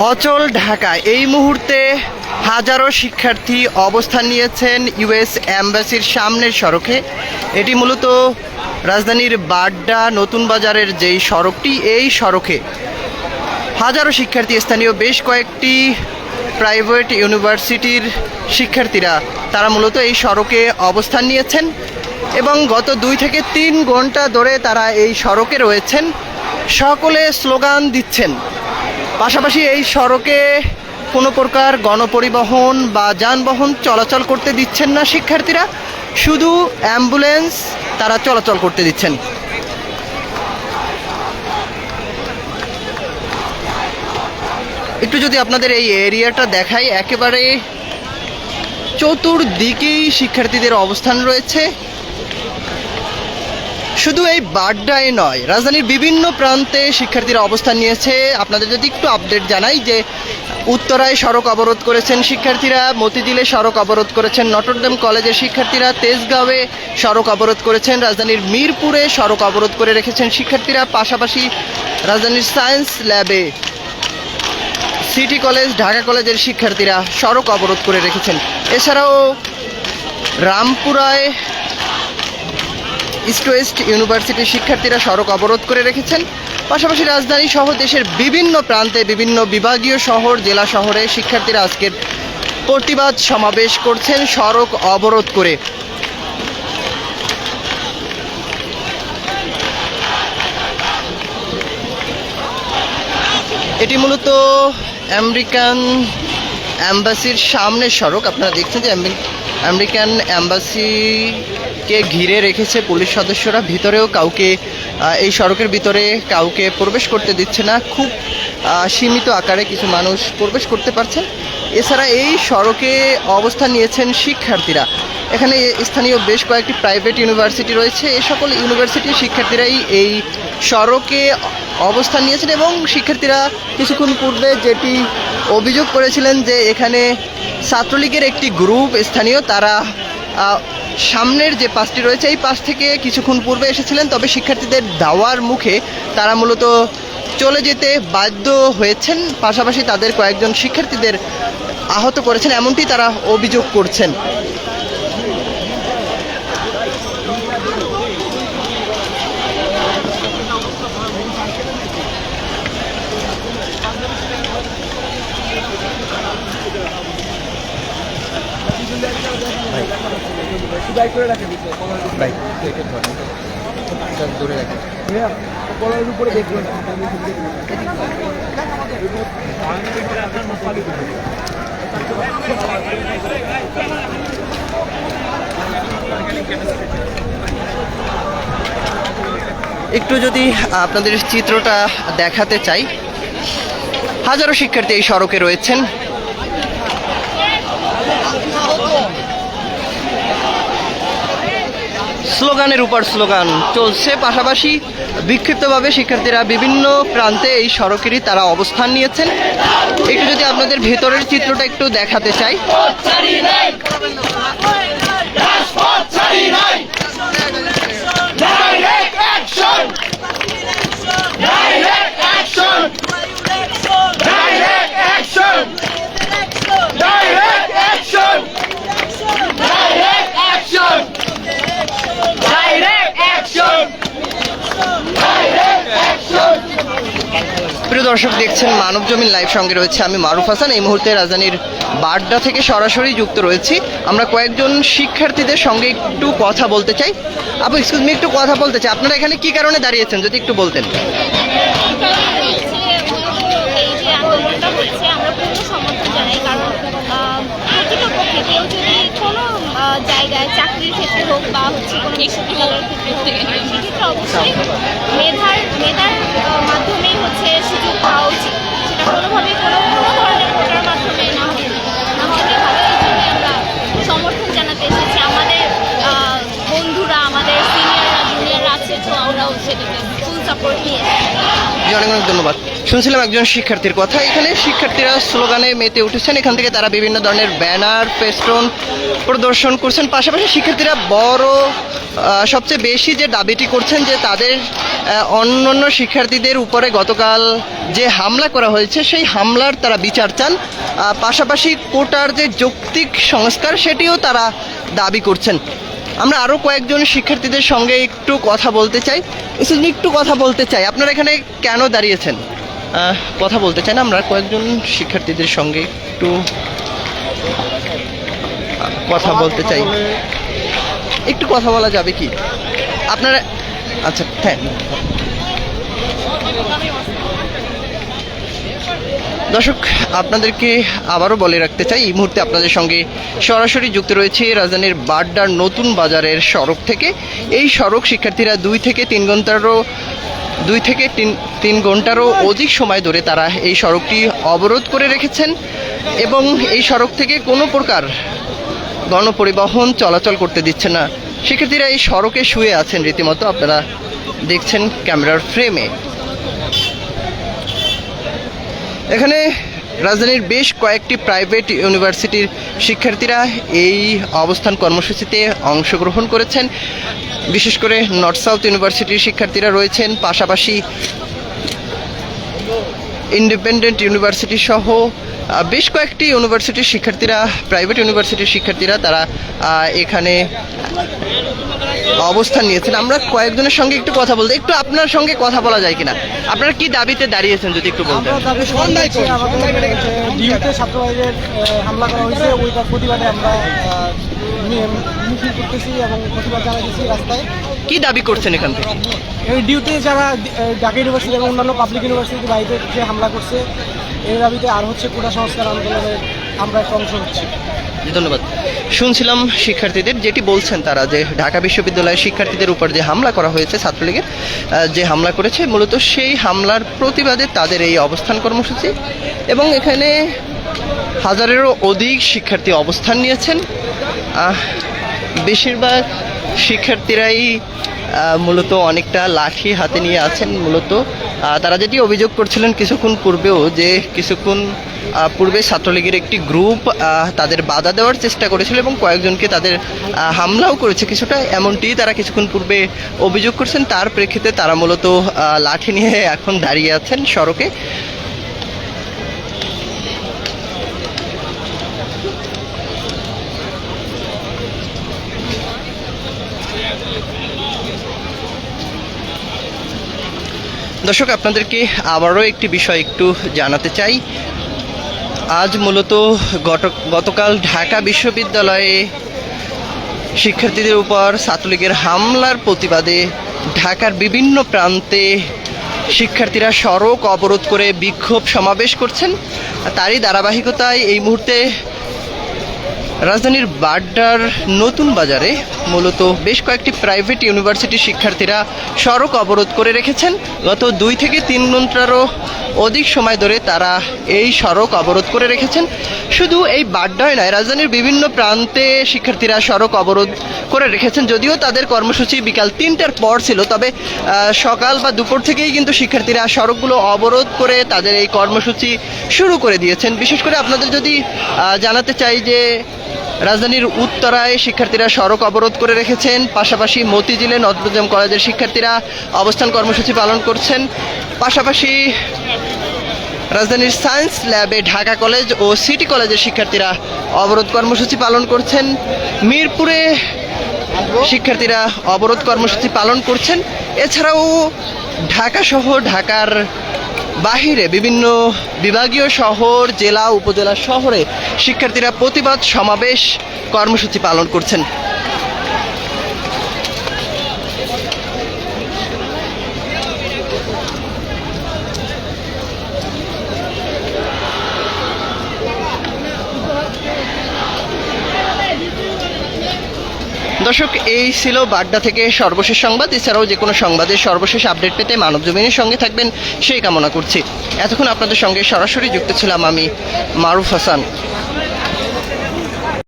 অচল ঢাকা এই মুহূর্তে হাজারো শিক্ষার্থী অবস্থান নিয়েছেন ইউএস অ্যাম্বাসির সামনের সড়কে। এটি মূলত রাজধানীর বাড্ডা নতুন বাজারের যেই সড়কটি, এই সড়কে হাজারো শিক্ষার্থী, স্থানীয় বেশ কয়েকটি প্রাইভেট ইউনিভার্সিটির শিক্ষার্থীরা, তারা মূলত এই সড়কে অবস্থান নিয়েছেন এবং গত দুই থেকে তিন ঘণ্টা ধরে তারা এই সড়কে রয়েছেন। সকলে স্লোগান দিচ্ছেন পাশাপাশি এই সড়কে কোনো প্রকার গণপরিবহন বা যানবাহন চলাচল করতে দিচ্ছেন না শিক্ষার্থীরা। শুধু অ্যাম্বুলেন্স তারা চলাচল করতে দিচ্ছেন। একটু যদি আপনাদের এই এরিয়াটা দেখাই, একেবারে চতুর্দিকেই শিক্ষার্থীদের অবস্থান রয়েছে। শুধু এই বাড্ডায় নয়, রাজধানীর বিভিন্ন প্রান্তে শিক্ষার্থীরা অবস্থান নিয়েছে। আপনাদের যদি একটু আপডেট জানাই যে উত্তরায় সড়ক অবরোধ করেছেন শিক্ষার্থীরা, মতিঝিলে সড়ক অবরোধ করেছেন নটরডেম কলেজের শিক্ষার্থীরা, তেজগাঁওয়ে সড়ক অবরোধ করেছেন, রাজধানীর মিরপুরে সড়ক অবরোধ করে রেখেছেন শিক্ষার্থীরা, পাশাপাশি রাজধানীর সায়েন্স ল্যাবে সিটি কলেজ, ঢাকা কলেজের শিক্ষার্থীরা সড়ক অবরোধ করে রেখেছেন। এছাড়াও রামপুরায় ইস্ট ওয়েস্ট ইউনিভার্সিটির শিক্ষার্থীরা সড়ক অবরোধ করে রেখেছেন। পাশাপাশি রাজধানী সহ দেশের বিভিন্ন প্রান্তে বিভিন্ন বিভাগীয় শহর, জেলা শহরে শিক্ষার্থীরা আজকের প্রতিবাদ সমাবেশ করছেন সড়ক অবরোধ করে। এটি মূলত আমেরিকান অ্যাম্বাসির সামনের সড়ক। আপনারা দেখছেন যে আমেরিকান আমেরিকান অ্যাম্বাসিকে ঘিরে রেখেছে পুলিশ সদস্যরা। ভিতরেও কাউকে এই সড়কের ভিতরে কাউকে প্রবেশ করতে দিচ্ছে না। খুব সীমিত আকারে কিছু মানুষ প্রবেশ করতে পারছেন এছাড়া এই সড়কে অবস্থান নিয়েছেন শিক্ষার্থীরা। এখানে স্থানীয় বেশ কয়েকটি প্রাইভেট ইউনিভার্সিটি রয়েছে। এই সকল ইউনিভার্সিটির শিক্ষার্থীরাই এই সড়কে অবস্থান নিয়েছেন এবং শিক্ষার্থীরা কিছুক্ষণ পূর্বে যেটি অভিযোগ করেছিলেন যে এখানে ছাত্রলীগের একটি গ্রুপ স্থানীয়, তারা সামনের যে পাশটি রয়েছে, এই পাশ থেকে কিছুক্ষণ পূর্বে এসেছিলেন, তবে শিক্ষার্থীদের দাওয়ার মুখে তারা মূলত চলে যেতে বাধ্য হয়েছেন। পাশাপাশি তাদের কয়েকজন শিক্ষার্থীদের আহত করেছেন, এমনটি তারা অভিযোগ করছেন। একটু যদি আপনাদের চিত্রটা দেখাতে চাই হাজারো শিক্ষার্থী এই সড়কে রয়েছেন। স্লোগানের উপর স্লোগান চলছে। পাশাপাশি বিক্ষিপ্তভাবে শিক্ষার্থীরা বিভিন্ন প্রান্তে এই সড়কেরই তারা অবস্থান নিয়েছেন। একটু যদি আপনাদের ভেতরের চিত্রটা একটু দেখাতে চাই। প্রিয় দর্শক, দেখছেন মানব জমিন লাইভ সঙ্গে রয়েছে আমি মারুফ হাসান। এই মুহূর্তে রাজধানীর বাড্ডা থেকে সরাসরি যুক্ত রয়েছি। আমরা কয়েকজন শিক্ষার্থীদের সঙ্গে একটু কথা বলতে চাই। আপু এক্সকিউজ মি একটু কথা বলতে চাই। আপনারা এখানে কি কারণে দাঁড়িয়েছেন, যদি একটু বলতেন? আমরা পূর্ণ সমর্থন জানাই, কারণ কেউ যদি জায়গায় চাকরির ক্ষেত্রে হোক বা হচ্ছে কোনো বিশ্ববিদ্যালয়ের ক্ষেত্রে হোক সেক্ষেত্রে অবশ্যই মেধার মেধার মাধ্যমেই হচ্ছে সুযোগ শুনছিলাম একজন শিক্ষার্থীর কথা। এখানে শিক্ষার্থীরা স্লোগানে মেতে উঠেছেন। এখান থেকে তারা বিভিন্ন ধরনের ব্যানার ফেস্টন প্রদর্শন করছেন। পাশাপাশি শিক্ষার্থীরা বড় সবচেয়ে বেশি যে দাবিটি করছেন যে তাদের আহ, অন্যান্য শিক্ষার্থীদের উপরে গতকাল যে হামলা করা হয়েছে সেই হামলার তারা বিচার চান। পাশাপাশি কোটার যে যৌক্তিক সংস্কার সেটিও তারা দাবি করছেন। আমরা আরও কয়েকজন শিক্ষার্থীদের সঙ্গে একটু কথা বলতে চাই। একটু কথা বলতে চাই। আপনারা এখানে কেন দাঁড়িয়েছেন? কথা বলতে চাই না। আমরা কয়েকজন শিক্ষার্থীদের সঙ্গে একটু কথা বলতে চাই। একটু কথা বলা যাবে কি? আপনারা আচ্ছা হ্যাঁ দর্শক, আপনাদেরকে আবারও বলে রাখতে চাই, এই মুহূর্তে আপনাদের সঙ্গে সরাসরি যুক্ত রয়েছে রাজধানীর বাড্ডার নতুন বাজারের সড়ক থেকে। এই সড়ক শিক্ষার্থীরা দুই থেকে তিন ঘন্টারও দুই থেকে তিন তিন ঘন্টারও অধিক সময় ধরে তারা এই সড়কটি অবরোধ করে রেখেছেন এবং এই সড়ক থেকে কোনো প্রকার গণপরিবহন চলাচল করতে দিচ্ছে না। শিক্ষার্থীরা এই সড়কে শুয়ে আছেন রীতিমতো। আপনারা দেখছেন ক্যামেরার ফ্রেমে। এখানে রাজধানীর বেশ কয়েকটি প্রাইভেট ইউনিভার্সিটির শিক্ষার্থীরা এই অবস্থান কর্মসূচিতে অংশগ্রহণ করেছেন। বিশেষ করে নর্থ সাউথ ইউনিভার্সিটির শিক্ষার্থীরা রয়েছেন, পাশাপাশি ইন্ডিপেন্ডেন্ট ইউনিভার্সিটি সহ বেশ কয়েকটি ইউনিভার্সিটির শিক্ষার্থীরা প্রাইভেট ইউনিভার্সিটির শিক্ষার্থীরা তারা এখানে অবস্থান নিয়েছেন। আমরা কয়েকজনের সঙ্গে একটু কথা বলতে একটু আপনার সঙ্গে কথা বলা যায় কিনা? আপনারা কি দাবিতে দাঁড়িয়েছেন যদি একটু বলতেন? ছাত্রবাহীদের হামলা করা হয়েছে প্রতিবাদে আমরা আহ, মিছিল করতেছি এবং প্রতিবাদ জানাইতেছি রাস্তায়। কি দাবি করছেন এখান থেকে? এই ডিউতে যারা ঢাকা ইউনিভার্সিটি এবং অন্যান্য পাবলিক ইউনিভার্সিটির বাইরে যে হামলা করছে এই দাবিতে আর হচ্ছে কোটা সংস্কার আন্দোলনের আমরা একটা অংশ হচ্ছি ধন্যবাদ। শুনছিলাম শিক্ষার্থীদের, যেটি বলছেন তারা যে ঢাকা বিশ্ববিদ্যালয়ের শিক্ষার্থীদের উপর যে হামলা করা হয়েছে ছাত্রলীগের যে হামলা করেছে, মূলত সেই হামলার প্রতিবাদে তাদের এই অবস্থান কর্মসূচি এবং এখানে হাজারেরও অধিক শিক্ষার্থী অবস্থান নিয়েছেন। বেশিরভাগ শিক্ষার্থীরাই মূলত অনেকটা লাঠি হাতে নিয়ে আছেন, মূলত তারা যেটি অভিযোগ করছিলেন কিছুক্ষণ পূর্বেও যে কিছুক্ষণ পূর্বে ছাত্রলীগের একটি গ্রুপ তাদের বাধা দেওয়ার চেষ্টা করেছিল এবং কয়েকজনকে তাদের হামলাও করেছে। কিছুটা এমনটি তারা কিছুক্ষণ পূর্বে অভিযোগ করছেন। তার প্রেক্ষিতে তারা মূলত লাঠি নিয়ে এখন দাঁড়িয়ে আছেন সড়কে। দর্শক, আপনাদেরকে আবারও একটি বিষয় একটু জানাতে চাই। আজ মূলত গত- গতকাল ঢাকা বিশ্ববিদ্যালয়ে শিক্ষার্থীদের উপর ছাত্রলীগের হামলার প্রতিবাদে ঢাকার বিভিন্ন প্রান্তে শিক্ষার্থীরা সড়ক অবরোধ করে বিক্ষোভ সমাবেশ করছেন। তারই ধারাবাহিকতায় এই মুহূর্তে রাজধানীর বাড্ডার নতুন বাজারে মূলত বেশ কয়েকটি প্রাইভেট ইউনিভার্সিটির শিক্ষার্থীরা সড়ক অবরোধ করে রেখেছেন। গত দুই থেকে তিন ঘন্টারও অধিক সময় ধরে তারা এই সড়ক অবরোধ করে রেখেছেন। শুধু এই বাড্ডায় নয়, রাজধানীর বিভিন্ন প্রান্তে শিক্ষার্থীরা সড়ক অবরোধ করে রেখেছেন। যদিও তাদের কর্মসূচি বিকাল তিনটার পর ছিল, তবে সকাল বা দুপুর থেকেই কিন্তু শিক্ষার্থীরা সড়কগুলো অবরোধ করে তাদের এই কর্মসূচি শুরু করে দিয়েছেন। বিশেষ করে আপনাদের যদি জানাতে চাই যে রাজধানীর উত্তরায় শিক্ষার্থীরা সড়ক অবরোধ করে রেখেছেন। পাশাপাশি মতিঝিলে নটরডেম কলেজের শিক্ষার্থীরা অবস্থান কর্মসূচি পালন করছেন। পাশাপাশি রাজধানীর সায়েন্স ল্যাবে ঢাকা কলেজ ও সিটি কলেজের শিক্ষার্থীরা অবরোধ কর্মসূচি পালন করছেন। মিরপুরে শিক্ষার্থীরা অবরোধ কর্মসূচি পালন করছেন। এছাড়াও ঢাকা সহ ঢাকার বাহিরে বিভিন্ন বিভাগীয় শহর জেলা উপজেলা শহরে শিক্ষার্থীরা প্রতিবাদ সমাবেশ কর্মসূচি পালন করছেন। দর্শক, এই ছিল বাড্ডা থেকে সর্বশেষ সংবাদ। এছাড়াও যে কোনো সংবাদের সর্বশেষ আপডেট পেতে মানব জমিনের সঙ্গে থাকবেন, সেই কামনা করছি। এতক্ষণ আপনাদের সঙ্গে সরাসরি যুক্ত ছিলাম আমি মারুফ হাসান।